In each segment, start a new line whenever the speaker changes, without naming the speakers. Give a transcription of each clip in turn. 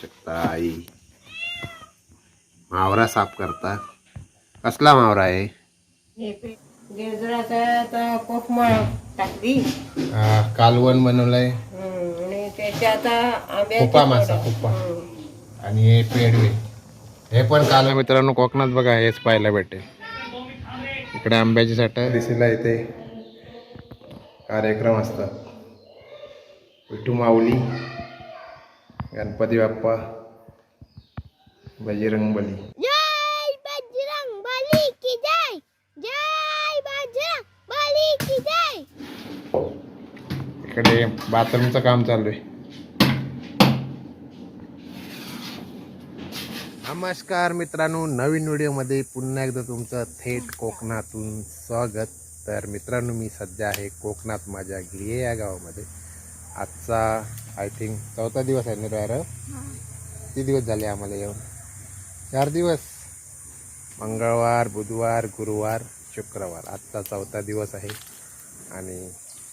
शकता आई. मावरा साफ करता. कसला मावरा आहे?
हे टाकली.
कालवण बनवलंय. कुपा मासा. आणि हे पेडवे. हे पण काल मित्रांनो कोकणात बघा हेच पाहायला भेटेल. इकडे आंब्याची साठ दिसीला इथे. कार्यक्रम असतात. विठू माऊली. गणपती बाप्पा बजरंग बली
जय बजरंग बली की जय जय बजरंग बली की जय
इकडे बाथरूमचं काम चालू आहे नमस्कार मित्रांनो नवीन व्हिडिओमध्ये पुन्हा एकदा तुमचं थेट कोकणातून स्वागत तर मित्रांनो मी सध्या आहे कोकणात माझ्या गिरिये या गावामध्ये आजचा आय थिंक चौथा दिवस आहे ना रायर किती दिवस झाले आम्हाला येऊन? चार दिवस. मंगळवार बुधवार गुरुवार शुक्रवार. आजचा चौथा दिवस आहे आणि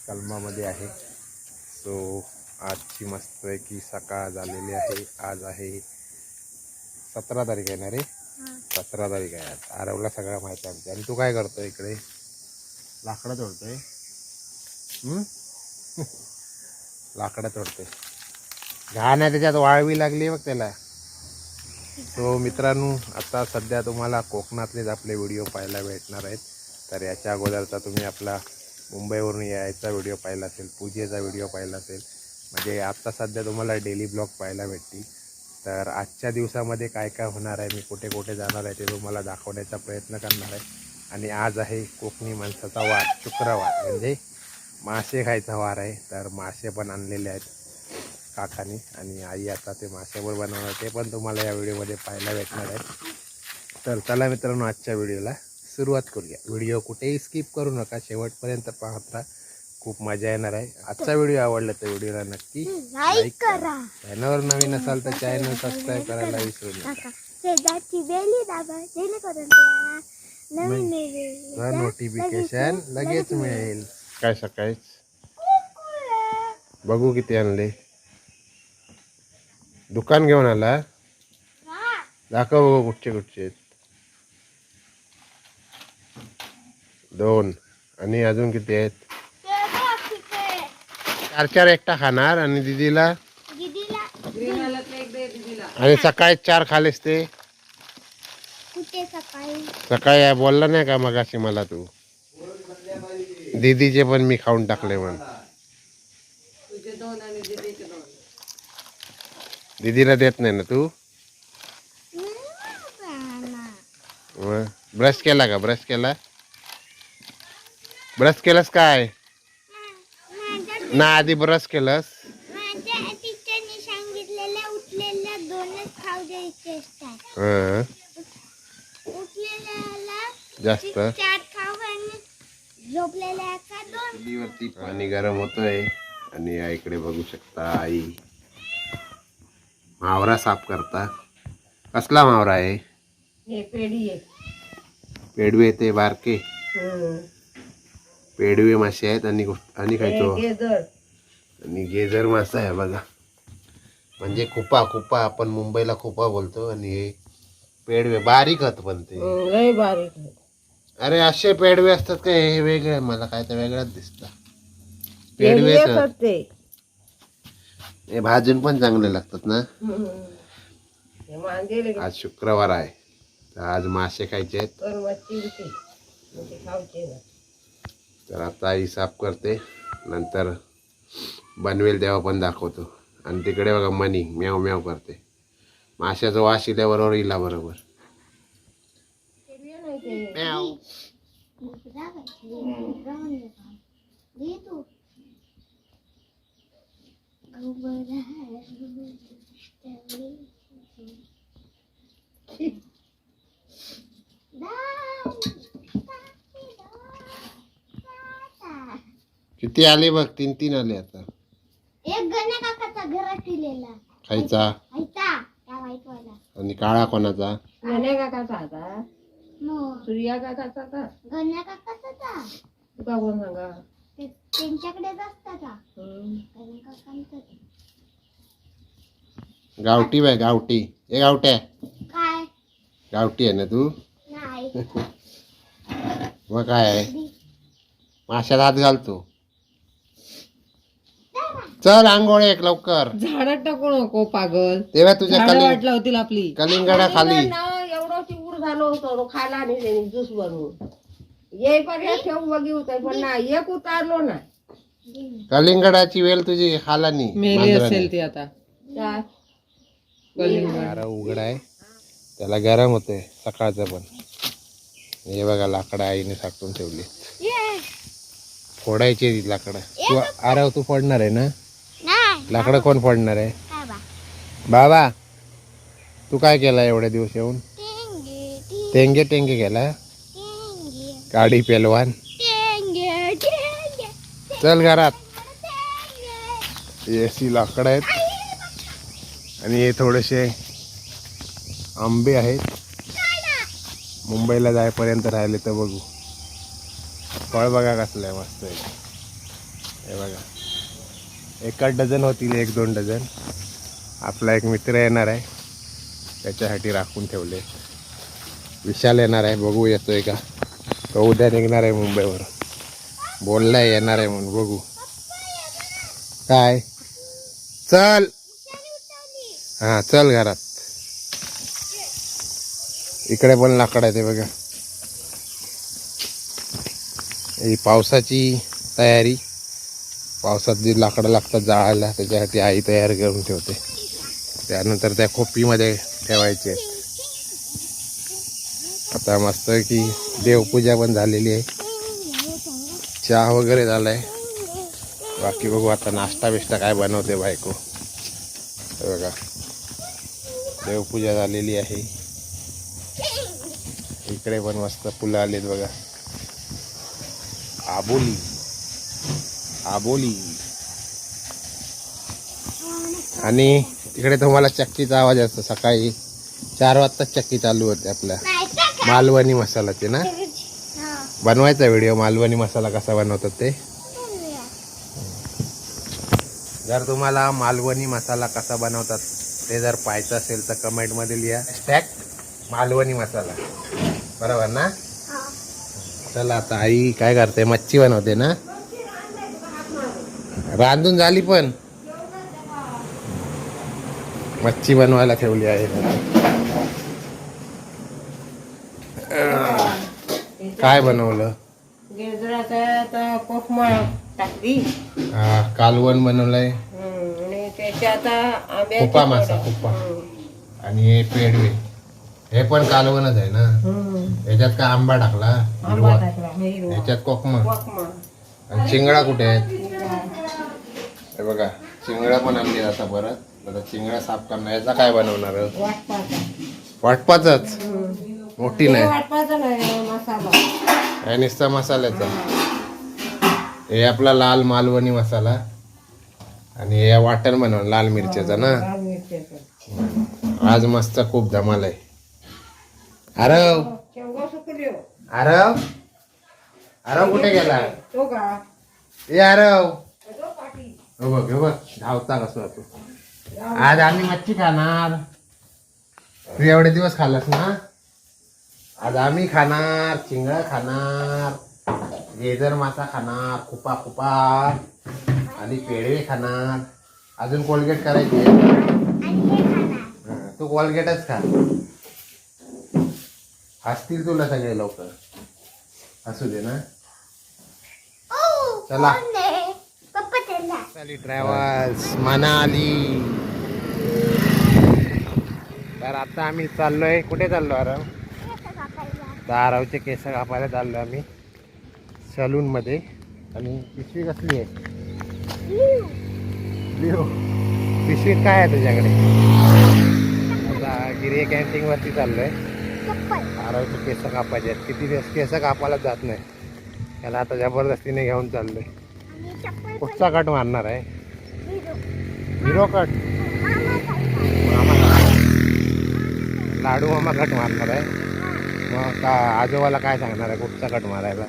कलमामध्ये आहे. सो आजची मस्तपैकी सकाळ झालेली आहे. आज आहे सतरा तारीख आहे ना रे? सतरा तारीख आहे आज. आरवला सगळं माहिती आहे आमची आणि तू काय करतोय इकडे? लाकडं तोडतोय? लाकडं तोडते घाण आहे त्याच्यात वाळवी लागली बघ त्याला. सो मित्रांनो आता सध्या तुम्हाला कोकणातलेच आपले व्हिडिओ पाहायला भेटणार आहेत. तर याच्या अगोदरचा तुम्ही आपला मुंबईवरून यायचा व्हिडिओ पाहिला असेल पूजेचा व्हिडिओ पाहिला असेल म्हणजे आत्ता सध्या तुम्हाला डेली ब्लॉग पाहायला भेटतील. तर आजच्या दिवसामध्ये काय काय होणार आहे मी कुठे कुठे जाणार आहे ते तुम्हाला दाखवण्याचा प्रयत्न करणार आहे. आणि आज आहे कोकणी माणसाचा वार शुक्रवार म्हणजे मासे खायचा वार आहे तर मासे पण आणलेले आहेत काकाने आणि आई आता ते मासेवर बनवणार ते पण तुम्हाला या व्हिडिओमध्ये पाहायला भेटणार आहे. तर चला मित्रांनो आजच्या व्हिडिओला सुरुवात करूया. व्हिडिओ कुठेही स्किप करू नका शेवटपर्यंत पाहत राहा खूप मजा येणार आहे. आजचा व्हिडिओ आवडला तर व्हिडिओला नक्की
लाईक करा.
चॅनलवर नवीन असाल तर चॅनल सबस्क्राईब करायला विसरू नका.
नवीन
नोटिफिकेशन लगेच मिळेल. काय सकाळीच. बघू किती आणले. दुकान घेऊन आला. दाखव बघू कुठचे कुठचे आहेत. दोन. आणि अजून किती आहेत? चार चार एकटा खाणार आणि दीदीला? आणि सकाळी चार खालेस ते?
सकाळी?
सकाळी बोलला नाही का मगाशी मला तू? दीदीचे पण मी खाऊन टाकले म्हण दीदीला देत नाही ना तू? ब्रश केला का? ब्रश केला? ब्रश केलंस काय? ना आधी ब्रश केलंस.
माझ्या
चुलीवरती पाणी गरम होतोय. आणि या इकडे बघू शकता आई. मावरा साफ करता. कसला मावरा आहे?
हे
पेडवे ते बारके. पेडवे मासे आहेत आणि आणि खायचो
गेजर.
आणि गेजर मासा आहे बघा. म्हणजे कुपा कुपा आपण मुंबईला कुपा बोलतो आणि हे पेडवे बारीक आहेत पण ते.
बारीक.
अरे असे पेडवे असतात का? हे वेगळे मला काय तर वेगळंच दिसतं. पेडवे तर-
ते.
हे भाजून पण चांगले लागतात ना.
हे मांदेले
आज शुक्रवार आहे. तर आज मासे खायचे आहेत.
तर मच्छी होती म्हणजे ना.
तर आता आई साफ करते. नंतर बनवेल तेव्हा पण दाखवतो. आणि तिकडे बघा मनी म्याव म्याव करते. माशाचा वास इल्याबरोबर इला बरोबर. म्याव
दे तू
किती आले बघ तीन तीन आले आता.
एक गण्या काकाचा घरात ठेवलेला
खायचा?
ऐका त्या वाईट वाला
आणि काळा कोणाचा?
गण्या काकाचा आता. सूर्या काकाचा का
गण्या काकाचा का?
तुका कोण सांगा?
ते त्यांच्याकडेच असतात का
हम्म.
गण्या काकांचं
गावठी बाय गावठी. हे गावट्या
काय?
गावठी आहे ना तू?
नाही.
मग काय आहे? माशात हात घालतो चल आंघोळ एक लवकर.
झाडात टाकू नको पागल.
तेव्हा तुझ्या
झाडं
कलिंग
वाटला होतील आपली.
कलिंगडा खाली.
झालो होतो तो खायला आणि त्याने ज्यूस बनवून. येईपर्यंत ठेवून बघी होत पण नाही एक उतारलो ना
कलिंगडाची वेल तुझी खालानी
मेली असेल ती आता.
वारा उघड आहे. त्याला गरम होते सकाळचं पण. हे बघा लाकडं आईने साठवून ठेवली.
ये.
फोडायची ती लाकडं. तू आरव तू फोडणार आहे ना?
नाही.
लाकडं कोण फोडणार आहे?
काय
बाबा तू काय केला एवढ्या दिवस येऊन?
टेंगे
टेंगे
गेला
गाडी पेलवान. चल घरात.
ए
एसी लाकडं आहेत. आणि हे थोडेसे आंबे आहेत. मुंबईला जायपर्यंत राहिले तर बघू. फळ बघा कसलं आहे मस्त आहे. हे बघा. एका डझन होतील एक दोन डझन. आपला एक मित्र येणार आहे. त्याच्यासाठी राखून ठेवले. विशाल येणार आहे बघू येतोय का? तो उद्या निघणार आहे मुंबईवर. बोललाय येणार आहे म्हणून बघू. काय? चल. हा चल घरात. इकडे पण लाकड आहे ते बघा. ही पावसाची तयारी. पावसात जी लाकडं लागतात जाळायला त्याच्यासाठी आई तयार करून ठेवते. त्यानंतर त्या खोपीमध्ये ठेवायचे. आता मस्त की देवपूजा पण झालेली आहे. चहा वगैरे झालाय. बाकी बघू आता नाश्ता बिष्टा काय बनवते बायको. बघा. देवपूजा झालेली आहे. इकडे पण मस्त फुलं आलेत बघा. आबोली. आबोली. आणि तिकडे तुम्हाला चक्कीचा आवाज असतो सकाळी चार वाजताच चक्की चालू होते आपल्या. मालवणी मसालाचे ना? बनवायचा व्हिडिओ मालवणी मसाला कसा बनवतात ते? जर तुम्हाला मालवणी मसाला कसा बनवतात ते जर पाहायचं असेल तर कमेंटमध्ये लिहा. टॅक मालवणी मसाला. बरोबर ना?
चल
चला आता आई काय करते? मच्छी बनवते ना? रांधून झाली पण. मच्छी बनवायला ठेवली आहे. काय बनवलं?
टाकली.
हा, कालवण बनवलंय.
हम्म, आणि त्याच्यात आंब्याची
कुपा मासा
फोडं.
कुपा
हम्म.
आणि हे पेडवे हे पण कालवणच आहे ना. याच्यात काय आंबा टाकला? हिरवा. याच्यात कोकमा. आणि चिंगळा कुठे आहेत? हे बघा चिंगळा पण आणली आता परत. आता चिंगळा साफ करणार. याचा काय बनवणार?
वाटपाचा.
वाटपाचाच. मोठी नाही. हे नुसता मसाल्याचा? हे आपला लाल मालवणी मसाला. आणि हे वाटण बनव लाल मिरच्याचा ना. आज मस्त खूप धमाल आहे. आरव.
शेवगा सुकली हो.
आरव. आरव कुठे गेला? ए आरव.
पाठी.
हो बघ हो बघ. धावता कसं तू आज आम्ही मच्छी खाणार. तू एवढे दिवस खाल्लास ना? आज आम्ही खाणार चिंगळा खाणार गेजर मासा खाणार खुपा खुपा आणि पेढे खाणार. अजून कोलगेट करायची? तू कोलगेटच खा. हसतील तुला सगळे लोक. हसू दे ना. चला.
कोण
ट्रॅव्हल्स मनाली. तर आता आम्ही चाललोय. कुठे चाललो आराम दारावचे केस कापायला चाललो आम्ही. सलून मध्ये. आणि पिशवी कसली आहे? पिशवीत काय आहे तुझ्याकडे? आता गिरे कॅन्टीन वरती चाललोय.
चप्पल.
आरावचे केस कापायचे आहेत. किती दिवस केस कापायला जात नाही. त्याला आता जबरदस्तीने घेऊन चाललोय.
चप्पल
कुठचा कट मारणार आहे. Hero cut.
मामा
लाडू मामा कट मारणार आहे. मग का आजोबाला काय सांगणार आहे? कुठचा कट मारायला?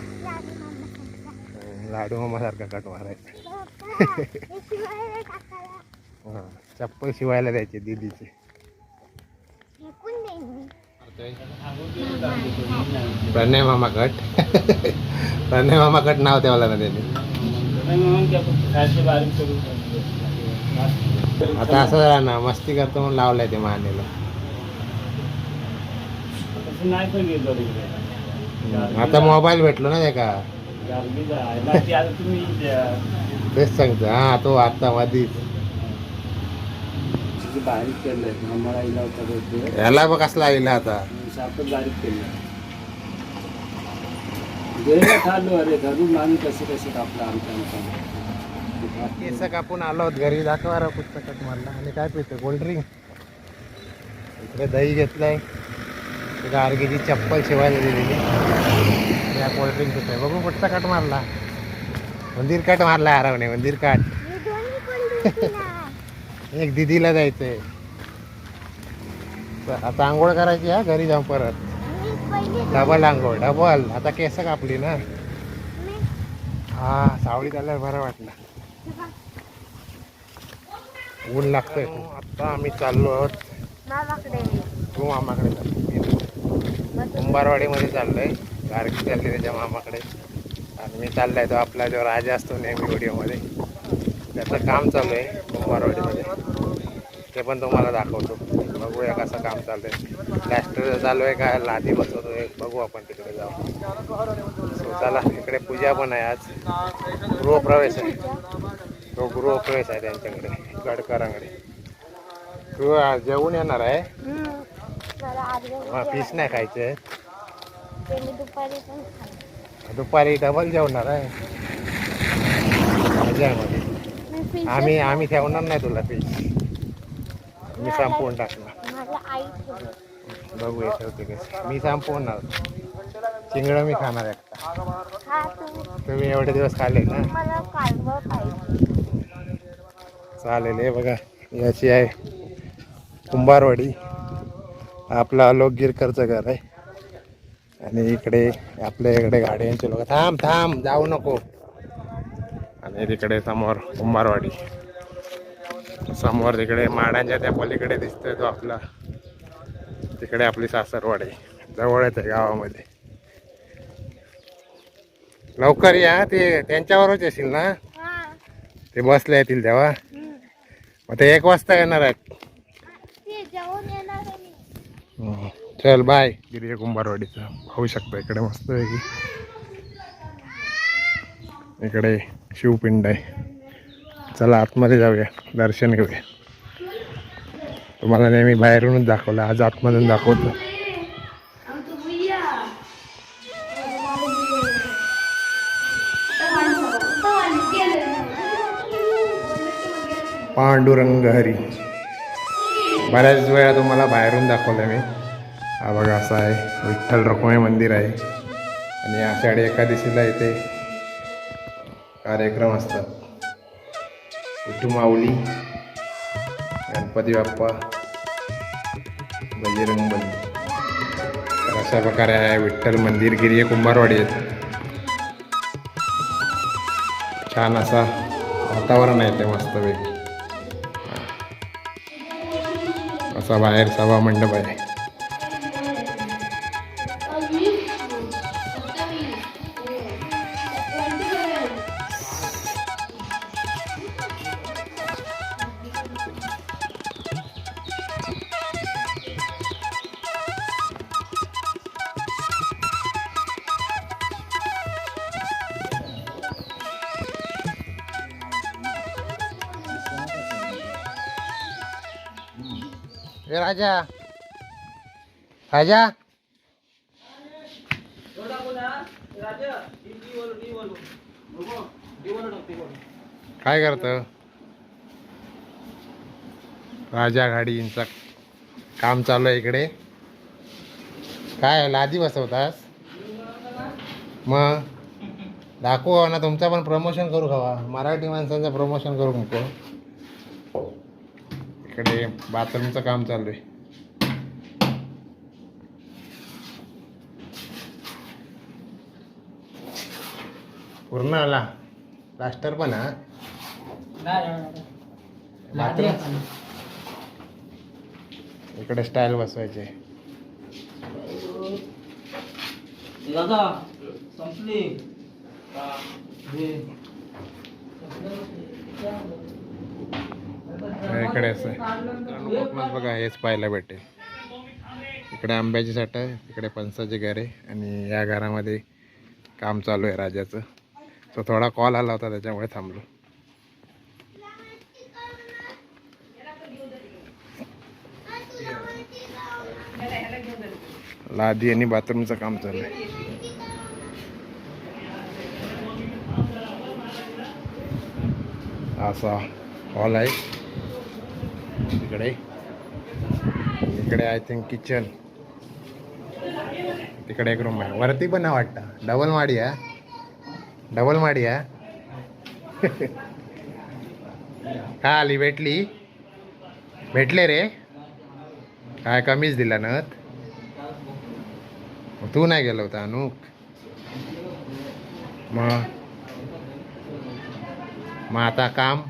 लाडू
मामासारखा कट मारायचा. चप्पल शिवायला द्यायचे दीदीचे. प्रणय मामा कट. प्रणय मामा कट नाव ठेवला ना त्याने. आता असं झालं ना मस्ती करतो म्हणून लावलाय ते आता मोबाईल भेटलो ना त्या का तेच सांगतो. हा तो आता मधीच.
बारीक केलंय आम्हाला इला होता
याला बघ कसला येईल आता.
बारीक केलं खाल्लो अरे घरून माणूस कसे कसे कापला आमच्या
केस कापून आलो आहोत घरी. दाखवा पुस्तकात मारला आणि काय पितो? कोल्ड्रिंक? इकडे दही घेतलंय. गार्गीची चप्पल शिवायला दिलेली या कोल्ड्रिंक पितोय. बघू कुठचा कट मारला. मंदिर काट मारला हरवणे मंदिर काट एक दिदीला जायचंय. आता आंघोळ करायची हा घरी जाऊन परत. डबल आंघोळ डबल आता केस कापली ना. हा सावळीत आल्यावर बरं वाटलं. ऊन लागतंय. आता आम्ही चाललो आहोत. तू मामाकडे चाललो. कुंभारवाडीमध्ये चाललोय. गारकी चालली त्याच्या मामाकडे. आणि मी चाललाय तो आपला जो राजा असतो नेहमी व्हिडिओमध्ये. त्याचं काम चालू आहे कुंभारवाडीमध्ये. ते पण तुम्हाला दाखवतो. बघूया कसं काम चालू आहे प्लॅस्टर चालू आहे का? लादी बसवतोय. बघू आपण तिकडे जाऊ So, चला इकडे पूजा पण आहे आज. गृहप्रवेश आहे. तो गृहप्रवेश आहे त्यांच्याकडे. गडकरांकडे. तू आज जेवून येणार आहे.
मला
हा पीस नाही खायचे.
ते मी दुपारी पण खाल्लं.
दुपारी डबल जेवणार आहे. मजा आहे
मी
आम्ही आम्ही ठेवणार नाही तुला पीस मी संपवून टाकणार.
आई ठेवली.
बघूया ठेवते कसं मी संपवणार. चिंगडं मी खाणार एकटा
हा तुम्ही
तुम्ही एवढे दिवस खाल्ले ना?
मला कालवं पाहिजे.
चालेल हे बघा. याची आहे कुंभारवाडी. आपला आलोक गिरकरचं घर आहे आणि इकडे आपल्या इकडे गाड्यांचे लोक. थांब थांब जाऊ नको. आणि तिकडे समोर कुंभारवाडी. समोर तिकडे माडांच्या त्या पलीकडे दिसतोय तो आपला. तिकडे आपली सासरवाडी. जवळच आहे गावामध्ये. लवकर या ते त्यांच्यावरच येशील ना? ते बसले येतील तेव्हा. मग ते एक वाजता येणार आहेत
ते जेवण येणार आहे मी.
हम्म. चल बाय गिरिय कुंभारवाडीचं. पाहू शकता इकडे मस्त आहे. की इकडे शिवपिंड आहे. चला आतमध्ये जाऊया. दर्शन घेऊया. तुम्हाला नेहमी बाहेरूनच दाखवलं. आज आतमधून दाखवतो. पांडुरंग हरी. बऱ्याच वेळा तुम्हाला बाहेरून दाखवलं मी. हा बघा असा आहे. विठ्ठल रखुमाई मंदिर आहे. आणि आषाढी एकादशीला इथे कार्यक्रम असतात. विठू माऊली गणपती बाप्पा बजरंग तर अशा प्रकारे आहे विठ्ठल मंदिर गिरिय कुंभारवाडी आहेत छान असा वातावरण आहे ते मस्तपैकी. असा बाहेर सभा मंडप आहे. राजा. काय करत? राजा गाडींचा काम चालू आहे इकडे. काय लादी बसवतास? मग? दाखवा ना तुमचं पण प्रमोशन करू खावा मराठी माणसांचं प्रमोशन करू नको. इकडे बाथरूमचं काम चालू आहे. पूर्ण आला. प्लास्टर पण हा. बाथरूम इकडे स्टाईल बसवायचे.
दादा संपली.
इकडे असं. कोकणात बघा हेच पाहायला भेटेल. इकडे आंब्याची साठ आहे इकडे पणसाची घर आहे आणि या घरामध्ये काम चालू आहे राजाचं. तो थोडा कॉल आला होता त्याच्यामुळे थांबलो. लादी आणि बाथरूमचं काम चालू आहे. असा हॉल आहे. इकडे. इकडे आय थिंक किचन तिकडे एक रूम आहे. वरती पण नाही वाटतं. डबल माडी आहे. डबल माडी आहे का आली भेटली. भेटले रे. काय कमीच दिला नत तू नाही गेला होता अनुक. मग? मग आता काम?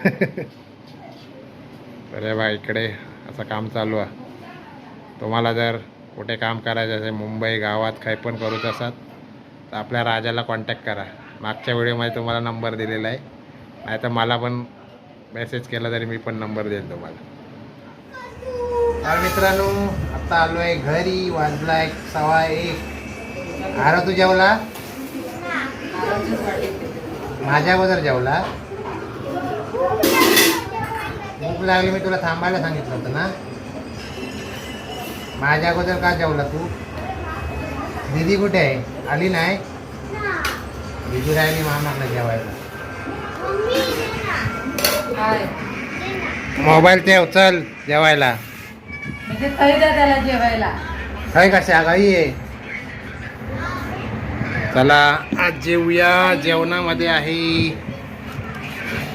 अरे बा इकडे. असं काम चालू आहे. तुम्हाला जर कुठे काम करायचं असेल मुंबई गावात काही पण करूच असत तर आपल्या राजाला कॉन्टॅक्ट करा. मागच्या व्हिडिओमध्ये तुम्हाला नंबर दिलेला आहे. नाही तर मला पण मेसेज केला तरी मी पण नंबर देईल तुम्हाला. तर मित्रांनो आत्ता आलो आहे घरी वाजला एक सवा एक. आरा तू जेवला? माझ्या अगोदर जेवला? भूक लागली मी तुला थांबायला सांगितलं होतं ना? माझ्या अगोदर का जेवला तू? दीदी कुठे आहे? आली नाही? दीदी राहिली मामाकडे जेवायला. मोबाईल ठेव चल जेवायला.
त्याला जेवायला.
काय कशा गाई आहे? चला आज जेवूया. जेवणामध्ये आहे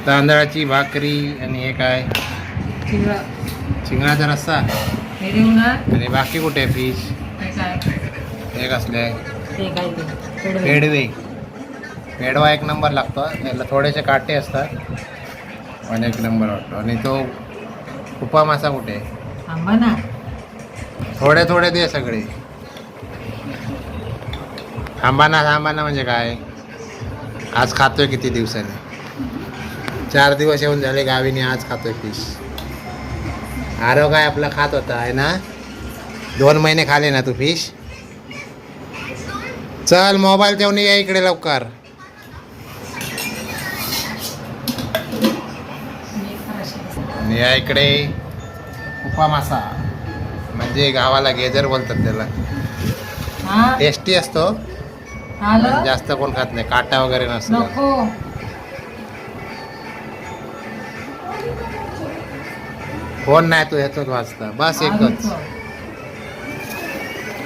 तांदळाची भाकरी आणि हे काय? चिंगळाचा रस्सा. आणि बाकी कुठे आहे फिश हे कसले? पेडवे. पेडवा. एक नंबर लागतो. त्याला थोडेसे काटे असतात. आणि एक नंबर वाटतो. आणि तो उपा मासा कुठे थोडे थोडे दे सगळे. थांबाना थांबाना म्हणजे काय? आज खातोय किती दिवसांनी? चार दिवस येऊन झाले गावीने आज खातोय फिश आरो काय आपला खात होता आहे ना? दोन महिने खाले ना तू फिश चल मोबाईल ठेवून या इकडे लवकर. या इकडे उपा मासा. म्हणजे गावाला गेजर बोलतात त्याला. टेस्टी असतो. जास्त कोण खात नाही काटा वगैरे नसतो. फोन नाही तू ह्याच वाचता बस एकच.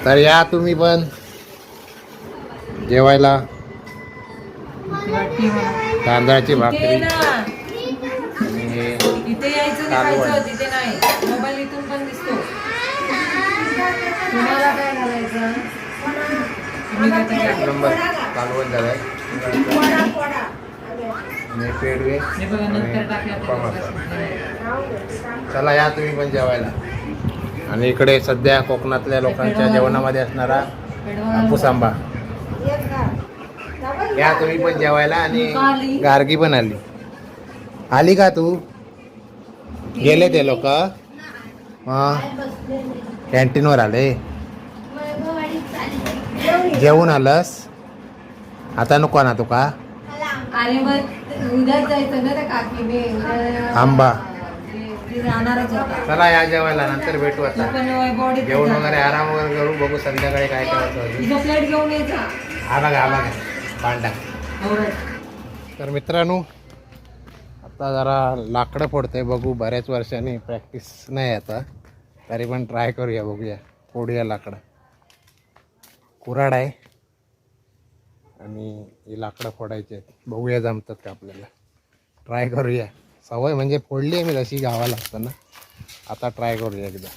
तर या तुम्ही पण. जेवायला. तांदळाची भाकरी. नंबर. कालवण झालाय. आणि पेडवे. चला या तुम्ही पण जेवायला. आणि इकडे सध्या कोकणातल्या लोकांच्या जेवणामध्ये असणारा हापूस आंबा या तुम्ही पण जेवायला आणि गार्गी पण आली. आली का तू? गेले ते लोक. कॅन्टीनवर आले. जेवून आलंस. आता नको ना तुका
आणि मग उद्याच जायचं ना त्या काकीने? उद्या
आंबा.
ते- ते राहणारच होता.
चला या जेवायला नंतर भेटू आता.
पण बॉडी
जेवण वगैरे आराम वगैरे करू बघू संध्याकाळी काय करायचं अजून.
तुझा प्लेट घेऊन यायचा
हा बघा हा बघा. पांडा तर मित्रांनो आता जरा लाकडं फोडतंय बघू बऱ्याच वर्षांनी प्रॅक्टिस नाही आता. तरी पण ट्राय करूया बघूया. फोडूया लाकडं. कुराड आहे. आणि हे लाकडं फोडायचे आहेत. बघूया जमतात का आपल्याला. ट्राय करूया. सवय म्हणजे फोडली आहे मी तशी गावाला असताना. आता ट्राय करूया एकदा.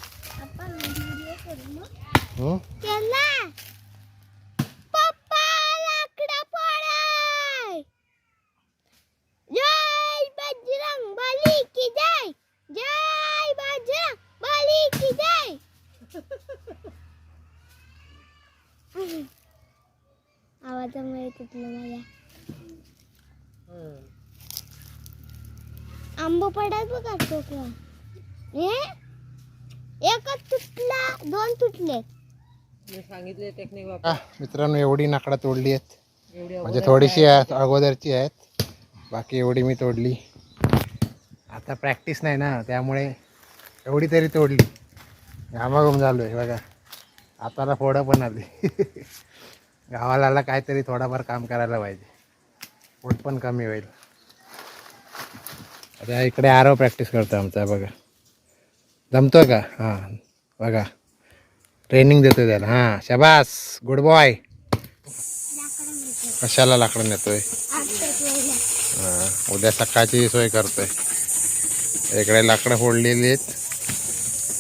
जय. जय आवाजामुळे तुटलं माझ्या आंबो पडाल बघा टोकला हे? एकच तुटला दोन तुटले.
मी सांगितले टेक्निक
मित्रांनो एवढी नाकडा तोडली आहेत. म्हणजे थोडीशी आहेत अगोदरची आहेत. बाकी एवढी मी तोडली. आता प्रॅक्टिस नाही ना त्यामुळे एवढी तरी तोडली. घामाघूम झालो आहे बघा. हाताला फोडं पण आली. गावाला काहीतरी थोडाफार काम करायला पाहिजे. पोट पण कमी होईल. आता इकडे आरव प्रॅक्टिस करतो आमचा बघा. जमतो का? हां बघा. ट्रेनिंग देतो त्याला. हां शबास. गुड बॉय कशाला लाकडं नेतोय? हा, उद्या सकाळची सोय करतोय. इकडे लाकडं फोडलेली आहेत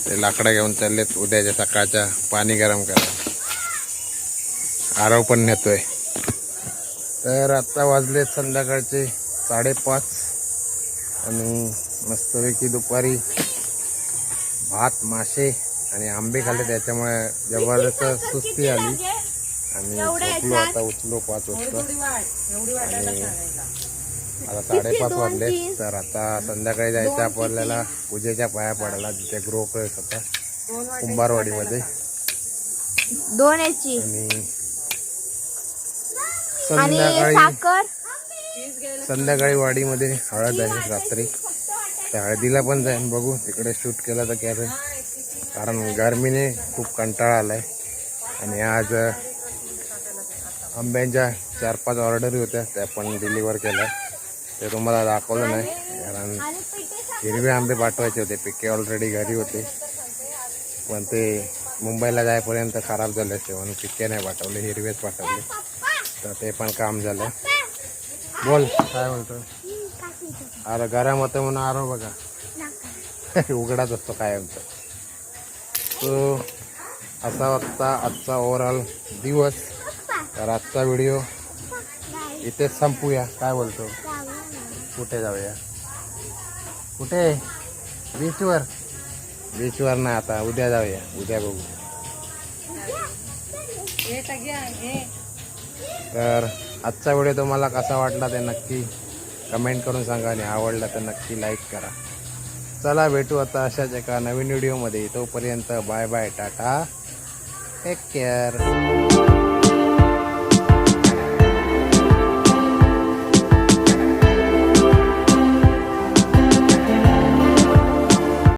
ते लाकडं घेऊन चाललेत उद्याच्या सकाळच्या पाणी गरम करायला. आरव पण नेतोय. तर आत्ता वाजलेत संध्याकाळचे साडेपाच. आणि मस्तपैकी दुपारी भात मासे आणि आंबे खाल्ले त्याच्यामुळे जबरदस्त सुस्ती आली. आणि झोपलो आता उठलो पाच वाजता. आणि आता साडेपाच वाजले तर आता संध्याकाळी जायचं आपल्याला. पूजेच्या पाया पडायला जिथे गृहप्रवेश होता. कुंभारवाडीमध्ये.
दोन याची.
आणि
आणि
संध्याकाळी
साखर?
संध्याकाळी वाडीमध्ये हळद आहे रात्री. त्या हळदीला पण जाईन बघू तिकडे शूट केलं तर काय कारण गरमीने खूप कंटाळा आलाय. आणि आज आंब्यांच्या चार पाच ऑर्डरी होत्या त्या पण डिलिव्हर केल्या. ते तुम्हाला दाखवलं नाही. कारण हिरवे आंबे पाठवायचे होते. पिके ऑलरेडी घरी होते. पण ते मुंबईला जायपर्यंत खराब झाले असते म्हणून पिके नाही पाठवले हिरवेच पाठवले. तर ते पण काम झालं. बोल काय म्हणतो अरे गरम होतं म्हणून आरो बघा. उघडाच असतो काय कायमचा तो असा वाजता आजचा ओव्हरऑल दिवस. तर आजचा व्हिडिओ इथेच संपूया. काय बोलतो? कुठे जाऊया? कुठे? बीचवर? बीचवर ना आता. उद्या जाऊया. उद्या बघू. तर आजचा व्हिडिओ तुम्हाला कसा वाटला ते नक्की कमेंट करून सांगा आणि आवडला तर नक्की लाईक करा. चला भेटू आता अशाच एका नवीन व्हिडिओमध्ये. तोपर्यंत bye bye tata. Take care